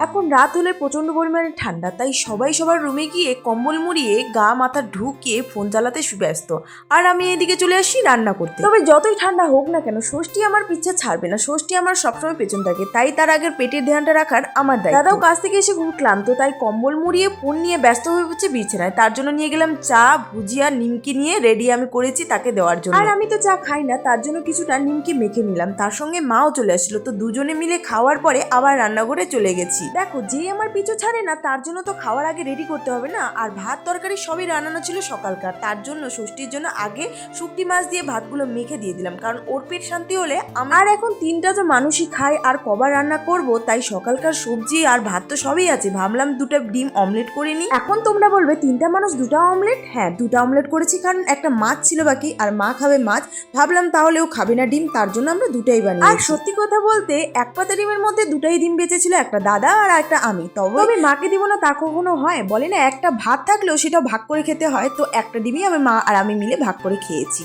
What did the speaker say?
এখন রাত হলে প্রচণ্ড পরিমাণে ঠান্ডা, তাই সবাই সবার রুমে গিয়ে কম্বল মুড়িয়ে গা মাথা ঢুকিয়ে ফোন চালাতে ব্যস্ত। আর আমি এদিকে চলে আসি রান্না করতে। তবে যতই ঠান্ডা হোক না কেন, ষষ্ঠী আমার পিছা ছাড়বে না। ষষ্ঠী আমার সবসময় পেছন থাকে, তাই তার আগের পেটের ধ্যানটা রাখার আমার দায়িত্ব। দাদাও কাছ থেকে এসে খুব ক্লান্ত, তাই কম্বল মুড়িয়ে ফোন নিয়ে ব্যস্ত হয়ে পড়ছে বিছানায়। তার জন্য নিয়ে গেলাম চা, ভুজিয়া, নিমকি নিয়ে রেডি আমি করেছি তাকে দেওয়ার জন্য। আর আমি তো চা খাই না, তার জন্য কিছুটা নিমকি মেখে নিলাম। তার সঙ্গে মাও চলে আসলো, তো দুজনে মিলে খাওয়ার পরে আবার রান্নাঘরে চলে গেছি। দেখো, যে আমার পিছু ছাড়ে না, তার জন্য তো খাওয়ার আগে রেডি করতে হবে না। আর ভাত তরকারি সবই রান্নানো ছিল সকালকার। তার জন্য ষষ্ঠীর জন্য আগে শুকটি মাছ দিয়ে ভাতগুলো মেখে দিয়ে দিলাম। কারণ ওর পেট শান্তি হলে আমার এখন তিনটা তো মানুষই খায়, আর কবার রান্না করব, তাই সকালকার সবজি আর ভাত তো সবই আছে। ভাবলাম দুটো ডিম অমলেট করে নিই। এখন তোমরা বলবে, তিনটা মানুষ দুটো অমলেট হ্যাঁ দুটো অমলেট করেছি, কারণ একটা মাছ ছিল বাকি, আর মা খাবে মাছ। ভাবলাম তাহলে ও খাবে না ডিম, তার জন্য আমরা দুটাই বানিয়ে আর সত্যি কথা বলতে, এক পাতা ডিমের মধ্যে দুটাই ডিম বেঁচেছিল, একটা দাদা আর একটা আমি। তবে আমি মাকে দিব না তা কখনো হয়? বলে না, একটা ভাত থাকলেও সেটা ভাগ করে খেতে হয়। তো একটা ডিমই আমি মা আর আমি মিলে ভাগ করে খেয়েছি।